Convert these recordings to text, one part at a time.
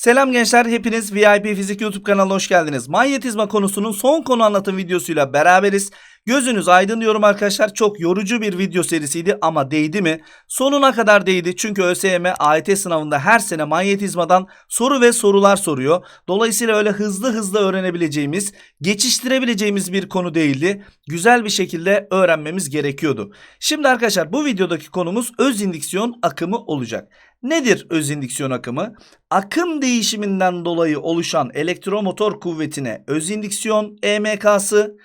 Selam gençler, hepiniz VIP Fizik YouTube kanalına hoş geldiniz. Manyetizma konusunun son konu anlatım videosuyla beraberiz. Gözünüz aydın diyorum arkadaşlar. Çok yorucu bir video serisiydi ama değdi mi? Sonuna kadar değdi. Çünkü ÖSYM AYT sınavında her sene manyetizmadan soru ve sorular soruyor. Dolayısıyla öyle hızlı hızlı öğrenebileceğimiz, geçiştirebileceğimiz bir konu değildi. Güzel bir şekilde öğrenmemiz gerekiyordu. Şimdi arkadaşlar bu videodaki konumuz öz indüksiyon akımı olacak. Nedir öz indüksiyon akımı? Akım değişiminden dolayı oluşan elektromotor kuvvetine öz indüksiyon EMK'sı,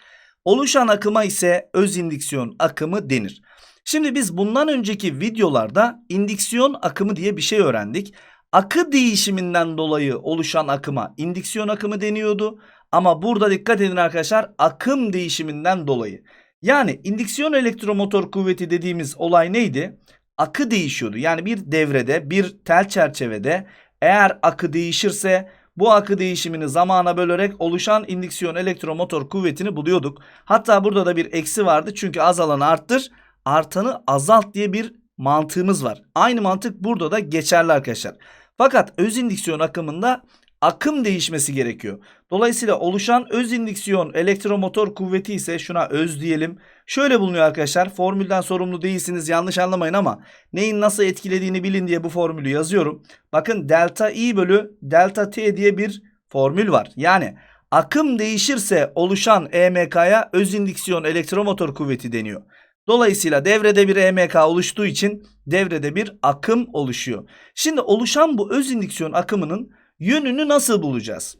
oluşan akıma ise öz indüksiyon akımı denir. Şimdi biz bundan önceki videolarda indüksiyon akımı diye bir şey öğrendik. Akı değişiminden dolayı oluşan akıma indüksiyon akımı deniyordu. Ama burada dikkat edin arkadaşlar akım değişiminden dolayı. Yani indüksiyon elektromotor kuvveti dediğimiz olay neydi? Akı değişiyordu. Yani bir devrede, bir tel çerçevede eğer akı değişirse bu akı değişimini zamana bölerek oluşan indüksiyon elektromotor kuvvetini buluyorduk. Hatta burada da bir eksi vardı çünkü azalanı arttır, artanı azalt diye bir mantığımız var. Aynı mantık burada da geçerli arkadaşlar. Fakat öz indüksiyon akımında akım değişmesi gerekiyor. Dolayısıyla oluşan öz indüksiyon elektromotor kuvveti ise şuna öz diyelim. Şöyle bulunuyor arkadaşlar. Formülden sorumlu değilsiniz yanlış anlamayın ama neyin nasıl etkilediğini bilin diye bu formülü yazıyorum. Bakın delta I bölü delta T diye bir formül var. Yani akım değişirse oluşan EMK'ya öz indüksiyon elektromotor kuvveti deniyor. Dolayısıyla devrede bir EMK oluştuğu için devrede bir akım oluşuyor. Şimdi oluşan bu öz indüksiyon akımının yönünü nasıl bulacağız?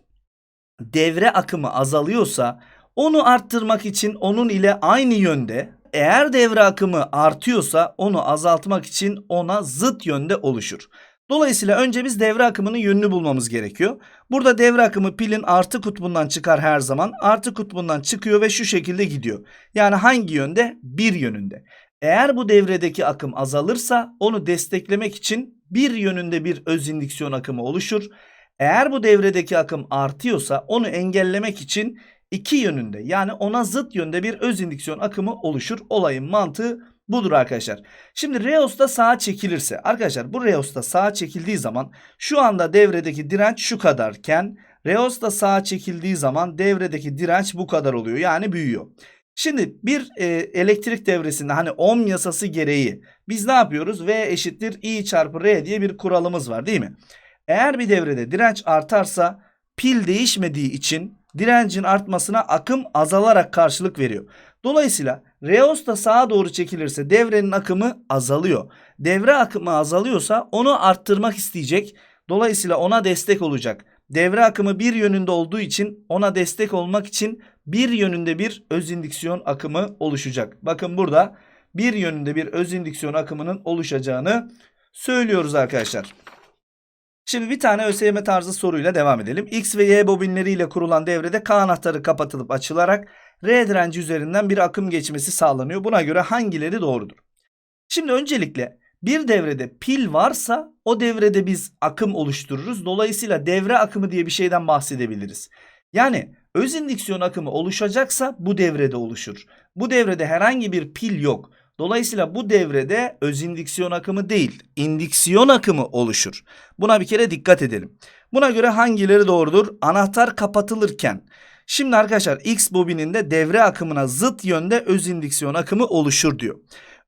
Devre akımı azalıyorsa onu arttırmak için onun ile aynı yönde eğer devre akımı artıyorsa onu azaltmak için ona zıt yönde oluşur. Dolayısıyla önce biz devre akımının yönünü bulmamız gerekiyor. Burada devre akımı pilin artı kutbundan çıkar her zaman. Artı kutbundan çıkıyor ve şu şekilde gidiyor. Yani hangi yönde? Bir yönünde. Eğer bu devredeki akım azalırsa onu desteklemek için bir yönünde bir öz indüksiyon akımı oluşur. Eğer bu devredeki akım artıyorsa onu engellemek için iki yönünde yani ona zıt yönde bir öz indüksiyon akımı oluşur. Olayın mantığı budur arkadaşlar. Şimdi Reos'ta sağa çekilirse arkadaşlar bu Reos'ta sağa çekildiği zaman şu anda devredeki direnç şu kadarken Reos'ta sağa çekildiği zaman devredeki direnç bu kadar oluyor yani büyüyor. Şimdi bir e, elektrik devresinde hani ohm yasası gereği biz ne yapıyoruz? V eşittir I çarpı R diye bir kuralımız var değil mi? Eğer bir devrede direnç artarsa pil değişmediği için direncin artmasına akım azalarak karşılık veriyor. Dolayısıyla Reos da sağa doğru çekilirse devrenin akımı azalıyor. Devre akımı azalıyorsa onu arttırmak isteyecek. Dolayısıyla ona destek olacak. Devre akımı bir yönünde olduğu için ona destek olmak için bir yönünde bir öz indüksiyon akımı oluşacak. Bakın burada bir yönünde bir öz indüksiyon akımının oluşacağını söylüyoruz arkadaşlar. Şimdi bir tane ÖSYM tarzı soruyla devam edelim. X ve Y bobinleriyle kurulan devrede K anahtarı kapatılıp açılarak R direnci üzerinden bir akım geçmesi sağlanıyor. Buna göre hangileri doğrudur? Şimdi öncelikle bir devrede pil varsa o devrede biz akım oluştururuz. Dolayısıyla devre akımı diye bir şeyden bahsedebiliriz. Yani öz indüksiyon akımı oluşacaksa bu devrede oluşur. Bu devrede herhangi bir pil yok. Dolayısıyla bu devrede öz indüksiyon akımı değil, indüksiyon akımı oluşur. Buna bir kere dikkat edelim. Buna göre hangileri doğrudur? Anahtar kapatılırken Şimdi arkadaşlar X bobininde devre akımına zıt yönde öz indüksiyon akımı oluşur diyor.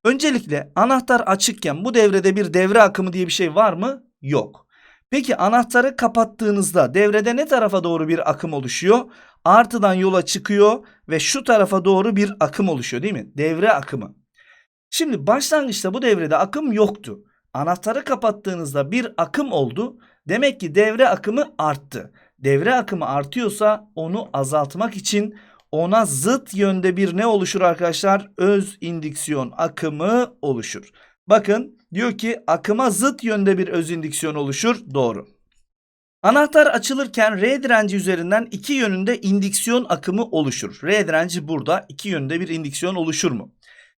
Öncelikle anahtar açıkken bu devrede bir devre akımı diye bir şey var mı? Yok. Peki anahtarı kapattığınızda devrede ne tarafa doğru bir akım oluşuyor? Artıdan yola çıkıyor ve şu tarafa doğru bir akım oluşuyor değil mi? Devre akımı. Şimdi başlangıçta bu devrede akım yoktu. Anahtarı kapattığınızda bir akım oldu. Demek ki devre akımı arttı. Devre akımı artıyorsa onu azaltmak için ona zıt yönde bir ne oluşur arkadaşlar? Öz indüksiyon akımı oluşur. Bakın diyor ki akıma zıt yönde bir öz indüksiyon oluşur. Doğru. Anahtar açılırken R direnci üzerinden iki yönünde indüksiyon akımı oluşur. R direnci burada iki yönde bir indüksiyon oluşur mu?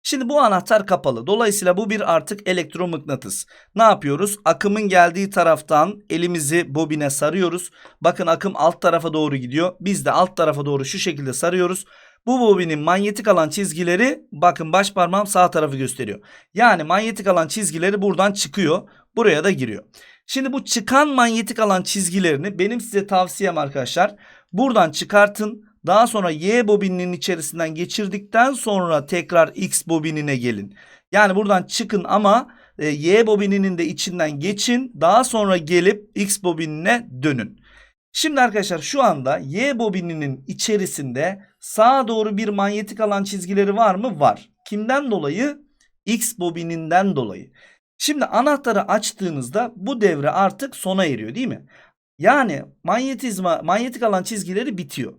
Şimdi bu anahtar kapalı. Dolayısıyla bu bir artık elektromıknatıs. Ne yapıyoruz? Akımın geldiği taraftan elimizi bobine sarıyoruz. Bakın akım alt tarafa doğru gidiyor. Biz de alt tarafa doğru şu şekilde sarıyoruz. Bu bobinin manyetik alan çizgileri bakın baş parmağım sağ tarafı gösteriyor. Yani manyetik alan çizgileri buradan çıkıyor. Buraya da giriyor. Şimdi bu çıkan manyetik alan çizgilerini benim size tavsiyem arkadaşlar. Buradan çıkartın. Daha sonra Y bobininin içerisinden geçirdikten sonra tekrar X bobinine gelin. Yani buradan çıkın ama e, Y bobininin de içinden geçin. Daha sonra gelip X bobinine dönün. Şimdi arkadaşlar şu anda Y bobininin içerisinde sağa doğru bir manyetik alan çizgileri var mı? Var. Kimden dolayı? X bobininden dolayı. Şimdi anahtarı açtığınızda bu devre artık sona eriyor değil mi? Yani manyetizma, manyetik alan çizgileri bitiyor.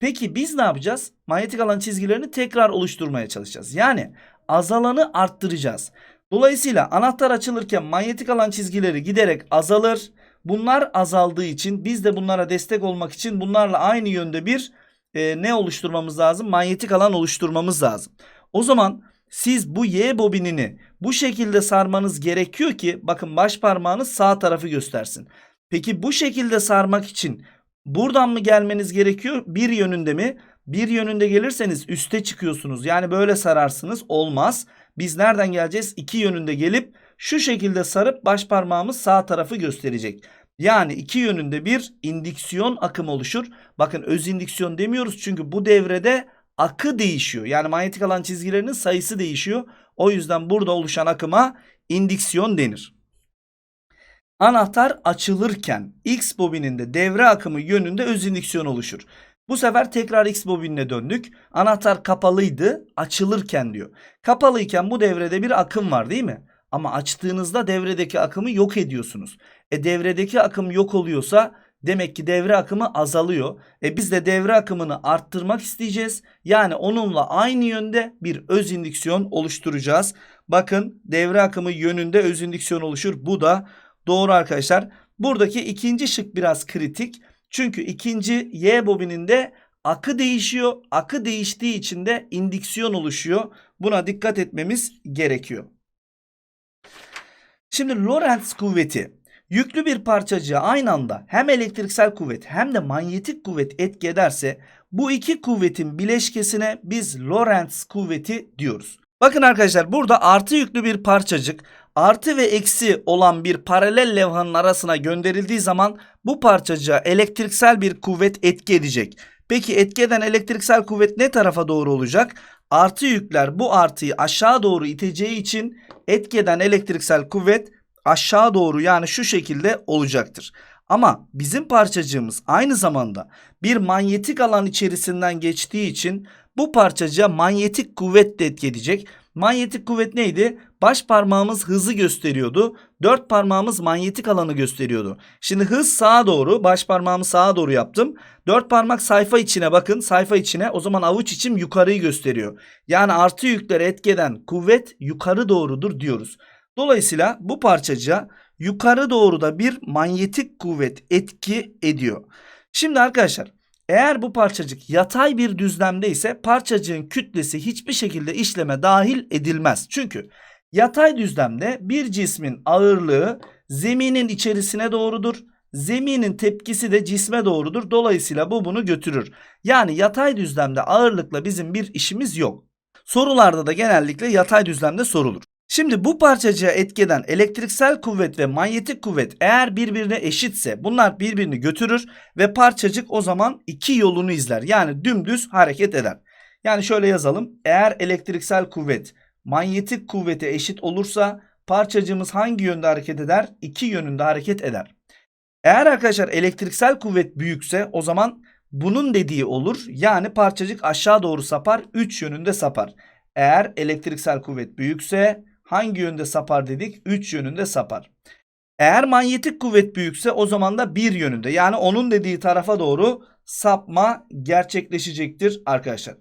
Peki biz ne yapacağız? Manyetik alan çizgilerini tekrar oluşturmaya çalışacağız. Yani azalanı arttıracağız. Dolayısıyla anahtar açılırken manyetik alan çizgileri giderek azalır. Bunlar azaldığı için biz de bunlara destek olmak için bunlarla aynı yönde bir e, ne oluşturmamız lazım? Manyetik alan oluşturmamız lazım. O zaman siz bu Y bobinini bu şekilde sarmanız gerekiyor ki bakın baş parmağınız sağ tarafı göstersin. Peki bu şekilde sarmak için buradan mı gelmeniz gerekiyor? Bir yönünde mi? Bir yönünde gelirseniz üste çıkıyorsunuz. Yani böyle sararsınız. Olmaz. Biz nereden geleceğiz? İki yönünde gelip şu şekilde sarıp baş parmağımız sağ tarafı gösterecek. Yani iki yönünde bir indüksiyon akım oluşur. Bakın öz indüksiyon demiyoruz çünkü bu devrede akı değişiyor. Yani manyetik alan çizgilerinin sayısı değişiyor. O yüzden burada oluşan akıma indüksiyon denir. Anahtar açılırken X bobininde devre akımı yönünde öz indüksiyon oluşur. Bu sefer tekrar X bobinine döndük. Anahtar kapalıydı, açılırken diyor. Kapalıyken bu devrede bir akım var değil mi? Ama açtığınızda devredeki akımı yok ediyorsunuz. E devredeki akım yok oluyorsa demek ki devre akımı azalıyor. E biz de devre akımını arttırmak isteyeceğiz. Yani onunla aynı yönde bir öz indüksiyon oluşturacağız. Bakın devre akımı yönünde öz indüksiyon oluşur. Bu da doğru arkadaşlar. Buradaki ikinci şık biraz kritik. Çünkü ikinci Y bobininde akı değişiyor. Akı değiştiği için de indüksiyon oluşuyor. Buna dikkat etmemiz gerekiyor. Şimdi Lorentz kuvveti yüklü bir parçacığa aynı anda hem elektriksel kuvvet hem de manyetik kuvvet etki ederse bu iki kuvvetin bileşkesine biz Lorentz kuvveti diyoruz. Bakın arkadaşlar burada artı yüklü bir parçacık artı ve eksi olan bir paralel levhanın arasına gönderildiği zaman bu parçacığa elektriksel bir kuvvet etki edecek. Peki etki eden elektriksel kuvvet ne tarafa doğru olacak? Artı yükler bu artıyı aşağı doğru iteceği için etki eden elektriksel kuvvet aşağı doğru yani şu şekilde olacaktır. Ama bizim parçacığımız aynı zamanda bir manyetik alan içerisinden geçtiği için bu parçacığa manyetik kuvvet de etki edecek. Manyetik kuvvet neydi? Baş parmağımız hızı gösteriyordu. Dört parmağımız manyetik alanı gösteriyordu. Şimdi hız sağa doğru, baş parmağımı sağa doğru yaptım. Dört parmak sayfa içine bakın, sayfa içine. O zaman avuç içim yukarıyı gösteriyor. Yani artı yükleri etkeden kuvvet yukarı doğrudur diyoruz. Dolayısıyla bu parçacığa yukarı doğru da bir manyetik kuvvet etki ediyor. Şimdi arkadaşlar eğer bu parçacık yatay bir düzlemde ise parçacığın kütlesi hiçbir şekilde işleme dahil edilmez. Çünkü yatay düzlemde bir cismin ağırlığı zeminin içerisine doğrudur. Zeminin tepkisi de cisme doğrudur. Dolayısıyla bu bunu götürür. Yani yatay düzlemde ağırlıkla bizim bir işimiz yok. Sorularda da genellikle yatay düzlemde sorulur. Şimdi bu parçacığa etkeden elektriksel kuvvet ve manyetik kuvvet eğer birbirine eşitse bunlar birbirini götürür ve parçacık o zaman iki yolunu izler. Yani dümdüz hareket eder. Yani şöyle yazalım. Eğer elektriksel kuvvet manyetik kuvvete eşit olursa parçacığımız hangi yönde hareket eder? İki yönünde hareket eder. Eğer arkadaşlar elektriksel kuvvet büyükse o zaman bunun dediği olur. Yani parçacık aşağı doğru sapar, üç yönünde sapar. Eğer elektriksel kuvvet büyükse hangi yönde sapar dedik? 3 yönünde sapar. Eğer manyetik kuvvet büyükse o zaman da bir yönünde yani onun dediği tarafa doğru sapma gerçekleşecektir arkadaşlar.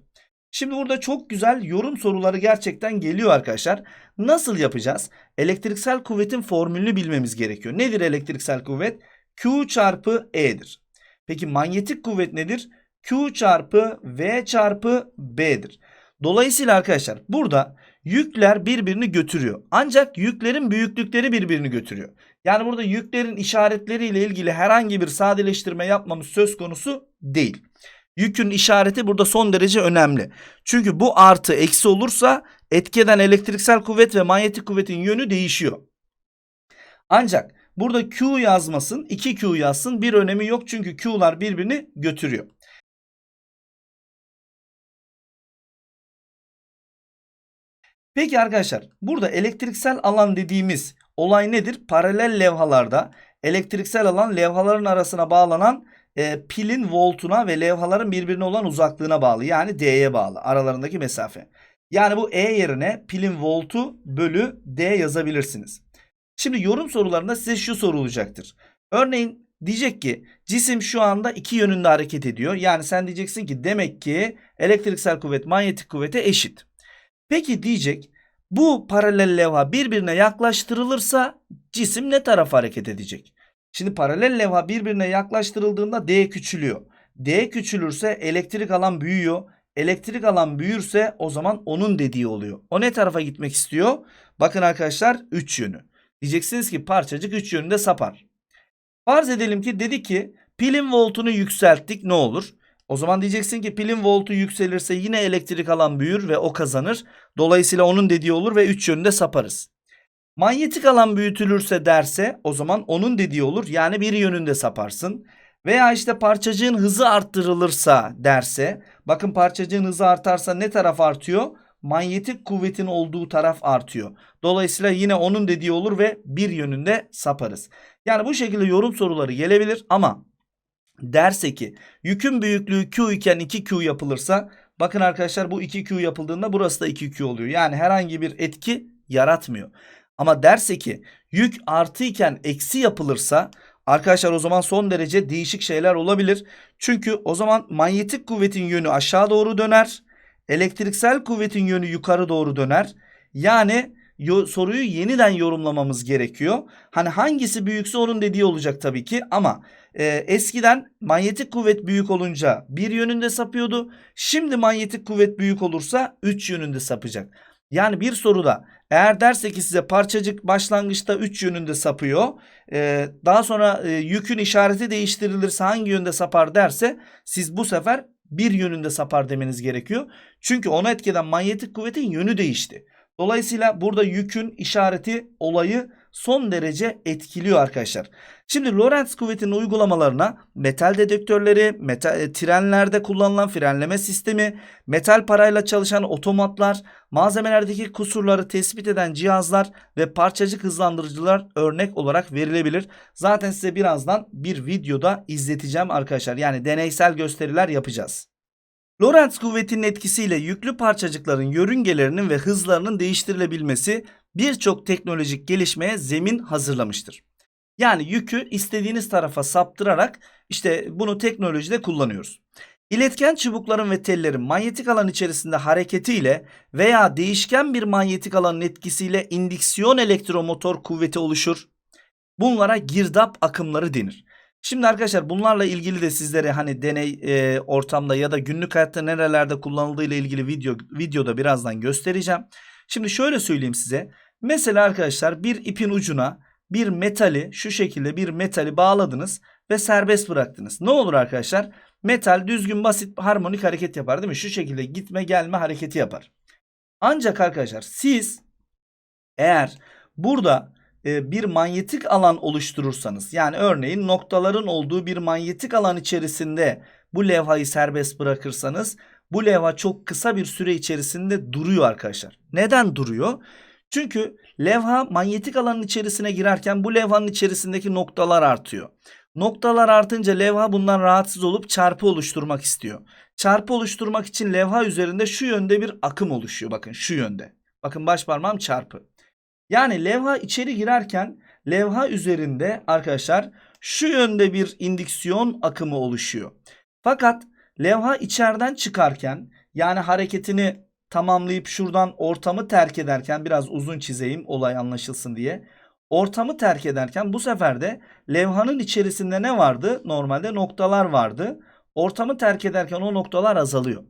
Şimdi burada çok güzel yorum soruları gerçekten geliyor arkadaşlar. Nasıl yapacağız? Elektriksel kuvvetin formülünü bilmemiz gerekiyor. Nedir elektriksel kuvvet? Q çarpı E'dir. Peki manyetik kuvvet nedir? Q çarpı V çarpı B'dir. Dolayısıyla arkadaşlar burada yükler birbirini götürüyor. Ancak yüklerin büyüklükleri birbirini götürüyor. Yani burada yüklerin işaretleriyle ilgili herhangi bir sadeleştirme yapmamız söz konusu değil. Yükün işareti burada son derece önemli. Çünkü bu artı eksi olursa etkeden elektriksel kuvvet ve manyetik kuvvetin yönü değişiyor. Ancak Burada Q yazmasın, 2Q yazsın bir önemi yok çünkü Q'lar birbirini götürüyor. Peki arkadaşlar burada elektriksel alan dediğimiz olay nedir? Paralel levhalarda elektriksel alan levhaların arasına bağlanan e, pilin voltuna ve levhaların birbirine olan uzaklığına bağlı. Yani D'ye bağlı aralarındaki mesafe. Yani bu E yerine pilin voltu bölü D yazabilirsiniz. Şimdi yorum sorularında size şu sorulacaktır. Örneğin diyecek ki cisim şu anda iki yönünde hareket ediyor. Yani sen diyeceksin ki demek ki elektriksel kuvvet manyetik kuvvete eşit. Peki diyecek bu paralel levha birbirine yaklaştırılırsa cisim ne tarafa hareket edecek? Şimdi paralel levha birbirine yaklaştırıldığında D küçülüyor. D küçülürse elektrik alan büyüyor. Elektrik alan büyürse o zaman onun dediği oluyor. O ne tarafa gitmek istiyor? Bakın arkadaşlar 3 yönü. Diyeceksiniz ki parçacık 3 yönünde sapar. Farz edelim ki dedi ki pilin voltunu yükselttik ne olur? O zaman diyeceksin ki pilin voltu yükselirse yine elektrik alan büyür ve o kazanır. Dolayısıyla onun dediği olur ve 3 yönünde saparız. Manyetik alan büyütülürse derse o zaman onun dediği olur. Yani bir yönünde saparsın. Veya işte parçacığın hızı arttırılırsa derse bakın parçacığın hızı artarsa ne taraf artıyor? Manyetik kuvvetin olduğu taraf artıyor. Dolayısıyla yine onun dediği olur ve bir yönünde saparız. Yani bu şekilde yorum soruları gelebilir ama derse ki yükün büyüklüğü Q iken 2Q yapılırsa bakın arkadaşlar bu 2Q yapıldığında burası da 2Q oluyor. Yani herhangi bir etki yaratmıyor. Ama derse ki yük artı iken eksi yapılırsa arkadaşlar o zaman son derece değişik şeyler olabilir. Çünkü o zaman manyetik kuvvetin yönü aşağı doğru döner. Elektriksel kuvvetin yönü yukarı doğru döner. Yani soruyu yeniden yorumlamamız gerekiyor. Hani hangisi büyükse onun dediği olacak tabii ki ama e, eskiden manyetik kuvvet büyük olunca bir yönünde sapıyordu. Şimdi manyetik kuvvet büyük olursa 3 yönünde sapacak. Yani bir soruda eğer derse ki size parçacık başlangıçta 3 yönünde sapıyor. e, daha sonra e, yükün işareti değiştirilirse hangi yönde sapar derse siz bu sefer bir yönünde sapar demeniz gerekiyor. Çünkü onu etkilen manyetik kuvvetin yönü değişti. Dolayısıyla burada yükün işareti olayı son derece etkiliyor arkadaşlar. Şimdi Lorentz kuvvetinin uygulamalarına metal dedektörleri, metal, e, trenlerde kullanılan frenleme sistemi, metal parayla çalışan otomatlar, malzemelerdeki kusurları tespit eden cihazlar ve parçacık hızlandırıcılar örnek olarak verilebilir. Zaten size birazdan bir videoda izleteceğim arkadaşlar. Yani deneysel gösteriler yapacağız. Lorentz kuvvetinin etkisiyle yüklü parçacıkların yörüngelerinin ve hızlarının değiştirilebilmesi birçok teknolojik gelişmeye zemin hazırlamıştır. Yani yükü istediğiniz tarafa saptırarak işte bunu teknolojide kullanıyoruz. İletken çubukların ve tellerin manyetik alan içerisinde hareketiyle veya değişken bir manyetik alanın etkisiyle indüksiyon elektromotor kuvveti oluşur. Bunlara girdap akımları denir. Şimdi arkadaşlar bunlarla ilgili de sizlere hani deney e, ortamda ya da günlük hayatta nerelerde kullanıldığı ile ilgili video videoda birazdan göstereceğim. Şimdi şöyle söyleyeyim size. Mesela arkadaşlar bir ipin ucuna bir metali şu şekilde bir metali bağladınız ve serbest bıraktınız. Ne olur arkadaşlar? Metal düzgün basit harmonik hareket yapar değil mi? Şu şekilde gitme gelme hareketi yapar. Ancak arkadaşlar siz eğer burada bir manyetik alan oluşturursanız yani örneğin noktaların olduğu bir manyetik alan içerisinde bu levhayı serbest bırakırsanız bu levha çok kısa bir süre içerisinde duruyor arkadaşlar. Neden duruyor? Çünkü levha manyetik alanın içerisine girerken bu levhanın içerisindeki noktalar artıyor. Noktalar artınca levha bundan rahatsız olup çarpı oluşturmak istiyor. Çarpı oluşturmak için levha üzerinde şu yönde bir akım oluşuyor. Bakın şu yönde. Bakın baş parmağım çarpı. Yani levha içeri girerken levha üzerinde arkadaşlar şu yönde bir indüksiyon akımı oluşuyor. Fakat levha içeriden çıkarken yani hareketini tamamlayıp şuradan ortamı terk ederken biraz uzun çizeyim olay anlaşılsın diye. Ortamı terk ederken bu sefer de levhanın içerisinde ne vardı? Normalde noktalar vardı. Ortamı terk ederken o noktalar azalıyor.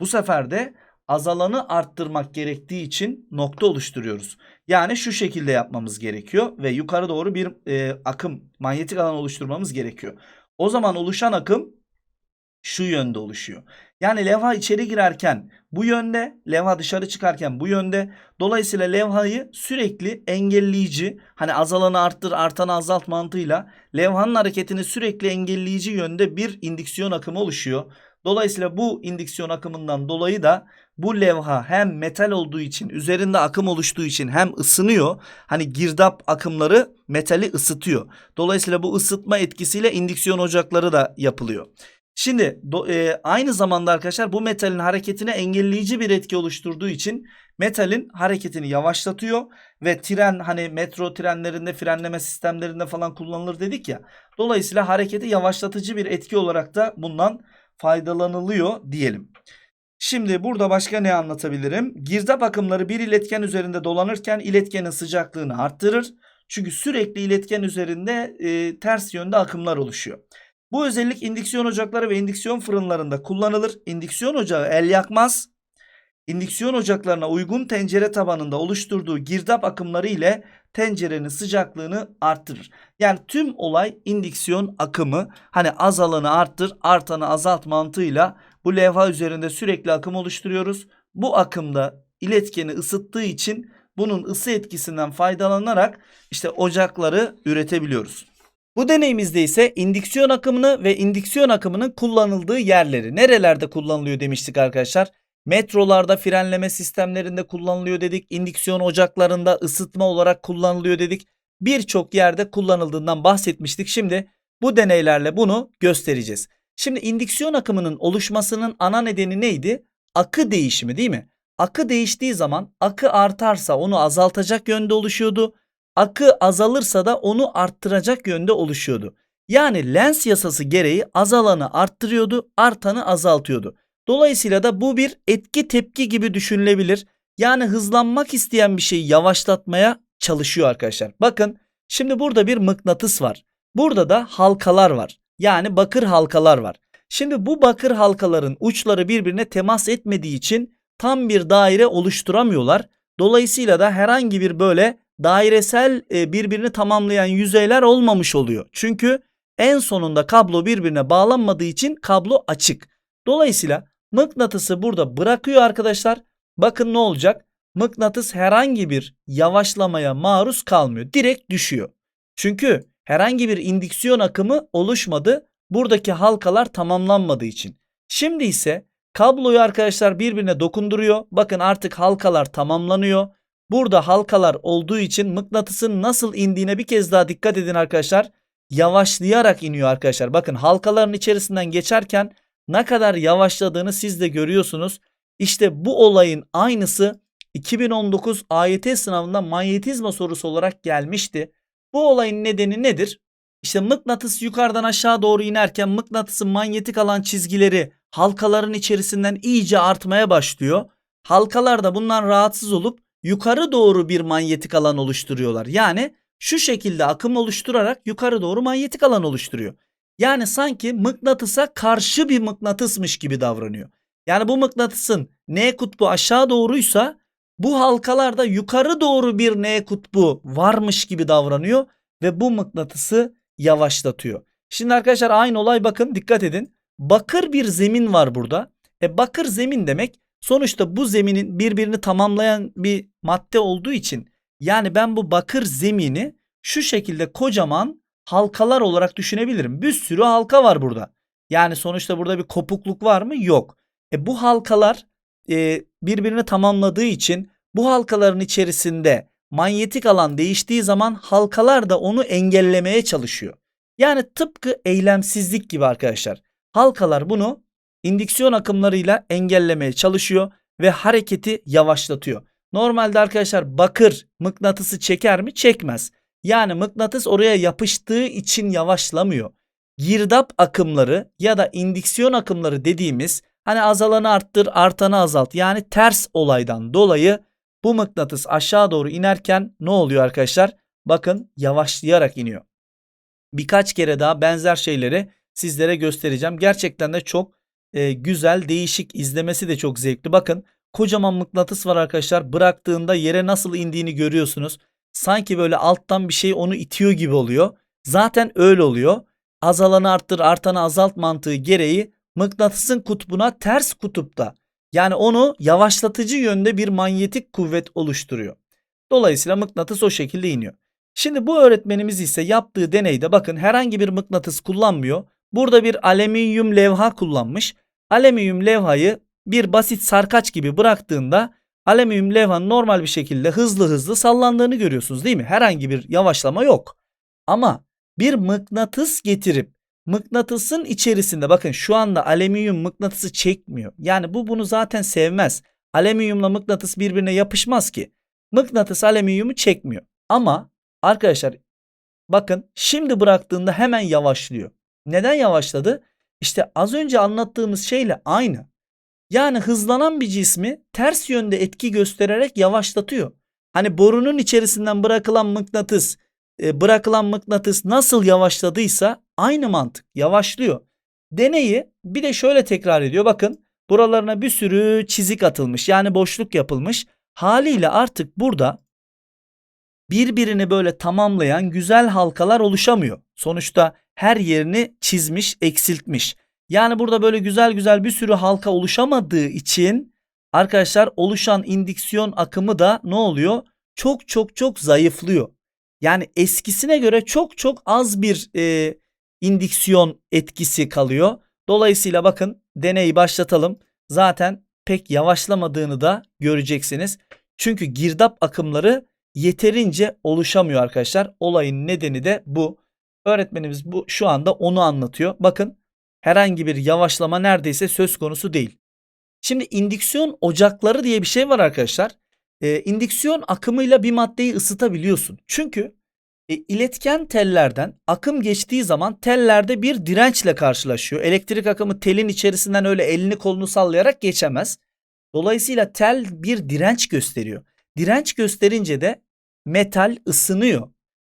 Bu sefer de azalanı arttırmak gerektiği için nokta oluşturuyoruz. Yani şu şekilde yapmamız gerekiyor ve yukarı doğru bir e, akım, manyetik alan oluşturmamız gerekiyor. O zaman oluşan akım şu yönde oluşuyor. Yani levha içeri girerken bu yönde, levha dışarı çıkarken bu yönde. Dolayısıyla levhayı sürekli engelleyici, hani azalanı arttır, artanı azalt mantığıyla levhanın hareketini sürekli engelleyici yönde bir indüksiyon akımı oluşuyor. Dolayısıyla bu indüksiyon akımından dolayı da bu levha hem metal olduğu için üzerinde akım oluştuğu için hem ısınıyor. Hani girdap akımları metali ısıtıyor. Dolayısıyla bu ısıtma etkisiyle indüksiyon ocakları da yapılıyor. Şimdi do, e, aynı zamanda arkadaşlar bu metalin hareketine engelleyici bir etki oluşturduğu için metalin hareketini yavaşlatıyor ve tren hani metro trenlerinde frenleme sistemlerinde falan kullanılır dedik ya. Dolayısıyla hareketi yavaşlatıcı bir etki olarak da bundan faydalanılıyor diyelim. Şimdi burada başka ne anlatabilirim? Girdap akımları bir iletken üzerinde dolanırken iletkenin sıcaklığını arttırır. Çünkü sürekli iletken üzerinde e, ters yönde akımlar oluşuyor. Bu özellik indüksiyon ocakları ve indüksiyon fırınlarında kullanılır. İndüksiyon ocağı el yakmaz. İndüksiyon ocaklarına uygun tencere tabanında oluşturduğu girdap akımları ile tencerenin sıcaklığını arttırır. Yani tüm olay indüksiyon akımı. Hani azalanı arttır, artanı azalt mantığıyla bu levha üzerinde sürekli akım oluşturuyoruz. Bu akımda iletkeni ısıttığı için bunun ısı etkisinden faydalanarak işte ocakları üretebiliyoruz. Bu deneyimizde ise indüksiyon akımını ve indüksiyon akımının kullanıldığı yerleri nerelerde kullanılıyor demiştik arkadaşlar. Metrolarda frenleme sistemlerinde kullanılıyor dedik. İndüksiyon ocaklarında ısıtma olarak kullanılıyor dedik. Birçok yerde kullanıldığından bahsetmiştik. Şimdi bu deneylerle bunu göstereceğiz. Şimdi indüksiyon akımının oluşmasının ana nedeni neydi? Akı değişimi değil mi? Akı değiştiği zaman akı artarsa onu azaltacak yönde oluşuyordu. Akı azalırsa da onu arttıracak yönde oluşuyordu. Yani Lenz yasası gereği azalanı arttırıyordu, artanı azaltıyordu. Dolayısıyla da bu bir etki tepki gibi düşünülebilir. Yani hızlanmak isteyen bir şeyi yavaşlatmaya çalışıyor arkadaşlar. Bakın şimdi burada bir mıknatıs var. Burada da halkalar var. Yani bakır halkalar var. Şimdi bu bakır halkaların uçları birbirine temas etmediği için tam bir daire oluşturamıyorlar. Dolayısıyla da herhangi bir böyle dairesel e, birbirini tamamlayan yüzeyler olmamış oluyor. Çünkü en sonunda kablo birbirine bağlanmadığı için kablo açık. Dolayısıyla mıknatısı burada bırakıyor arkadaşlar. Bakın ne olacak? Mıknatıs herhangi bir yavaşlamaya maruz kalmıyor. Direkt düşüyor. Çünkü herhangi bir indüksiyon akımı oluşmadı. Buradaki halkalar tamamlanmadığı için. Şimdi ise kabloyu arkadaşlar birbirine dokunduruyor. Bakın artık halkalar tamamlanıyor. Burada halkalar olduğu için mıknatısın nasıl indiğine bir kez daha dikkat edin arkadaşlar. Yavaşlayarak iniyor arkadaşlar. Bakın halkaların içerisinden geçerken ne kadar yavaşladığını siz de görüyorsunuz. İşte bu olayın aynısı 2019 AYT sınavında manyetizma sorusu olarak gelmişti. Bu olayın nedeni nedir? İşte mıknatıs yukarıdan aşağı doğru inerken mıknatısın manyetik alan çizgileri halkaların içerisinden iyice artmaya başlıyor. Halkalar da bundan rahatsız olup yukarı doğru bir manyetik alan oluşturuyorlar. Yani şu şekilde akım oluşturarak yukarı doğru manyetik alan oluşturuyor. Yani sanki mıknatısa karşı bir mıknatısmış gibi davranıyor. Yani bu mıknatısın N kutbu aşağı doğruysa bu halkalarda yukarı doğru bir N kutbu varmış gibi davranıyor ve bu mıknatısı yavaşlatıyor. Şimdi arkadaşlar aynı olay bakın dikkat edin. Bakır bir zemin var burada. E bakır zemin demek sonuçta bu zeminin birbirini tamamlayan bir madde olduğu için yani ben bu bakır zemini şu şekilde kocaman halkalar olarak düşünebilirim. Bir sürü halka var burada. Yani sonuçta burada bir kopukluk var mı? Yok. E bu halkalar e, birbirini tamamladığı için bu halkaların içerisinde manyetik alan değiştiği zaman halkalar da onu engellemeye çalışıyor. Yani tıpkı eylemsizlik gibi arkadaşlar. Halkalar bunu indüksiyon akımlarıyla engellemeye çalışıyor ve hareketi yavaşlatıyor. Normalde arkadaşlar bakır mıknatısı çeker mi? Çekmez. Yani mıknatıs oraya yapıştığı için yavaşlamıyor. Girdap akımları ya da indüksiyon akımları dediğimiz hani azalanı arttır artanı azalt yani ters olaydan dolayı bu mıknatıs aşağı doğru inerken ne oluyor arkadaşlar? Bakın yavaşlayarak iniyor. Birkaç kere daha benzer şeyleri sizlere göstereceğim. Gerçekten de çok e, güzel, değişik, izlemesi de çok zevkli. Bakın kocaman mıknatıs var arkadaşlar. Bıraktığında yere nasıl indiğini görüyorsunuz. Sanki böyle alttan bir şey onu itiyor gibi oluyor. Zaten öyle oluyor. Azalanı arttır, artanı azalt mantığı gereği mıknatısın kutbuna ters kutupta yani onu yavaşlatıcı yönde bir manyetik kuvvet oluşturuyor. Dolayısıyla mıknatıs o şekilde iniyor. Şimdi bu öğretmenimiz ise yaptığı deneyde bakın herhangi bir mıknatıs kullanmıyor. Burada bir alüminyum levha kullanmış. Alüminyum levhayı bir basit sarkaç gibi bıraktığında alüminyum levhanın normal bir şekilde hızlı hızlı sallandığını görüyorsunuz değil mi? Herhangi bir yavaşlama yok. Ama bir mıknatıs getirip mıknatısın içerisinde bakın şu anda alüminyum mıknatısı çekmiyor. Yani bu bunu zaten sevmez. Alüminyumla mıknatıs birbirine yapışmaz ki. Mıknatıs alüminyumu çekmiyor. Ama arkadaşlar bakın şimdi bıraktığında hemen yavaşlıyor. Neden yavaşladı? İşte az önce anlattığımız şeyle aynı. Yani hızlanan bir cismi ters yönde etki göstererek yavaşlatıyor. Hani borunun içerisinden bırakılan mıknatıs, e, bırakılan mıknatıs nasıl yavaşladıysa aynı mantık yavaşlıyor. Deneyi bir de şöyle tekrar ediyor. Bakın buralarına bir sürü çizik atılmış. Yani boşluk yapılmış. Haliyle artık burada birbirini böyle tamamlayan güzel halkalar oluşamıyor. Sonuçta her yerini çizmiş, eksiltmiş. Yani burada böyle güzel güzel bir sürü halka oluşamadığı için arkadaşlar oluşan indiksiyon akımı da ne oluyor? Çok çok çok zayıflıyor. Yani eskisine göre çok çok az bir e, indiksiyon etkisi kalıyor. Dolayısıyla bakın deneyi başlatalım. Zaten pek yavaşlamadığını da göreceksiniz. Çünkü girdap akımları yeterince oluşamıyor arkadaşlar. Olayın nedeni de bu. Öğretmenimiz bu şu anda onu anlatıyor. Bakın herhangi bir yavaşlama neredeyse söz konusu değil. Şimdi indüksiyon ocakları diye bir şey var arkadaşlar. E, indüksiyon akımıyla bir maddeyi ısıtabiliyorsun. Çünkü e, iletken tellerden akım geçtiği zaman tellerde bir dirençle karşılaşıyor. Elektrik akımı telin içerisinden öyle elini kolunu sallayarak geçemez. Dolayısıyla tel bir direnç gösteriyor. Direnç gösterince de metal ısınıyor.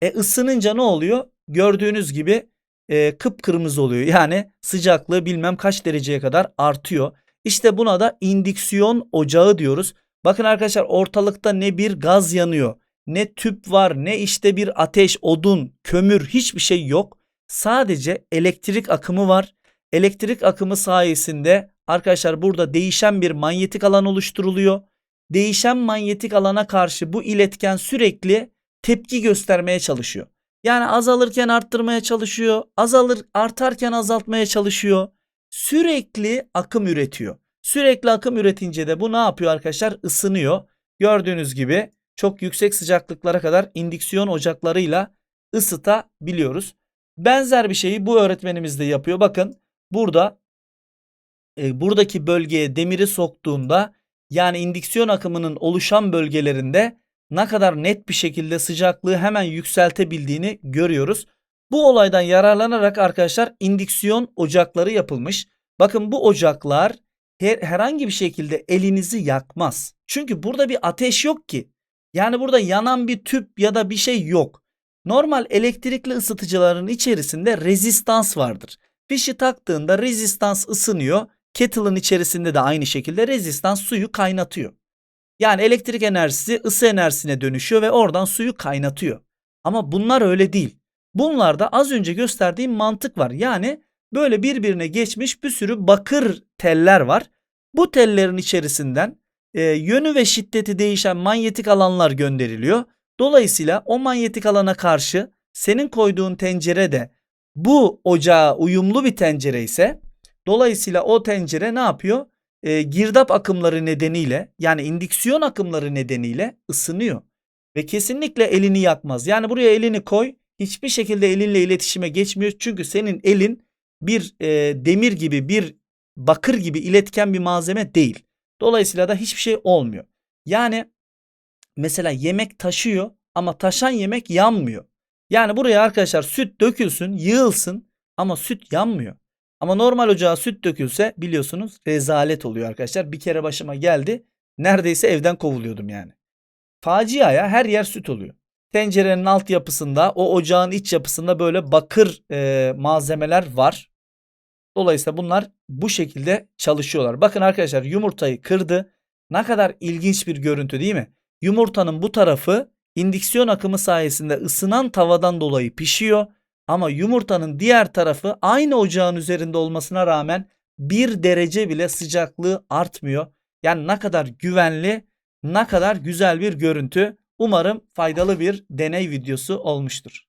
E ısınınca ne oluyor? Gördüğünüz gibi e, kıpkırmızı oluyor. Yani sıcaklığı bilmem kaç dereceye kadar artıyor. İşte buna da indüksiyon ocağı diyoruz. Bakın arkadaşlar ortalıkta ne bir gaz yanıyor, ne tüp var, ne işte bir ateş, odun, kömür hiçbir şey yok. Sadece elektrik akımı var. Elektrik akımı sayesinde arkadaşlar burada değişen bir manyetik alan oluşturuluyor. Değişen manyetik alana karşı bu iletken sürekli tepki göstermeye çalışıyor. Yani azalırken arttırmaya çalışıyor, azalır artarken azaltmaya çalışıyor. Sürekli akım üretiyor. Sürekli akım üretince de bu ne yapıyor arkadaşlar? Isınıyor. Gördüğünüz gibi çok yüksek sıcaklıklara kadar indüksiyon ocaklarıyla ısıtabiliyoruz. Benzer bir şeyi bu öğretmenimiz de yapıyor. Bakın burada e, buradaki bölgeye demiri soktuğumda yani indüksiyon akımının oluşan bölgelerinde ne kadar net bir şekilde sıcaklığı hemen yükseltebildiğini görüyoruz. Bu olaydan yararlanarak arkadaşlar indüksiyon ocakları yapılmış. Bakın bu ocaklar her, herhangi bir şekilde elinizi yakmaz. Çünkü burada bir ateş yok ki. Yani burada yanan bir tüp ya da bir şey yok. Normal elektrikli ısıtıcıların içerisinde rezistans vardır. Fişi taktığında rezistans ısınıyor. Kettle'ın içerisinde de aynı şekilde rezistans suyu kaynatıyor. Yani elektrik enerjisi ısı enerjisine dönüşüyor ve oradan suyu kaynatıyor. Ama bunlar öyle değil. Bunlarda az önce gösterdiğim mantık var. Yani böyle birbirine geçmiş bir sürü bakır teller var. Bu tellerin içerisinden e, yönü ve şiddeti değişen manyetik alanlar gönderiliyor. Dolayısıyla o manyetik alana karşı senin koyduğun tencere de bu ocağa uyumlu bir tencere ise dolayısıyla o tencere ne yapıyor? E, girdap akımları nedeniyle yani indüksiyon akımları nedeniyle ısınıyor. Ve kesinlikle elini yakmaz. Yani buraya elini koy hiçbir şekilde elinle iletişime geçmiyor. Çünkü senin elin bir e, demir gibi bir bakır gibi iletken bir malzeme değil. Dolayısıyla da hiçbir şey olmuyor. Yani mesela yemek taşıyor ama taşan yemek yanmıyor. Yani buraya arkadaşlar süt dökülsün, yığılsın ama süt yanmıyor. Ama normal ocağa süt dökülse biliyorsunuz rezalet oluyor arkadaşlar. Bir kere başıma geldi. Neredeyse evden kovuluyordum yani. Facia ya her yer süt oluyor. Tencerenin alt yapısında o ocağın iç yapısında böyle bakır e, malzemeler var. Dolayısıyla bunlar bu şekilde çalışıyorlar. Bakın arkadaşlar yumurtayı kırdı. Ne kadar ilginç bir görüntü değil mi? Yumurtanın bu tarafı indüksiyon akımı sayesinde ısınan tavadan dolayı pişiyor. Ama yumurtanın diğer tarafı aynı ocağın üzerinde olmasına rağmen bir derece bile sıcaklığı artmıyor. Yani ne kadar güvenli, ne kadar güzel bir görüntü. Umarım faydalı bir deney videosu olmuştur.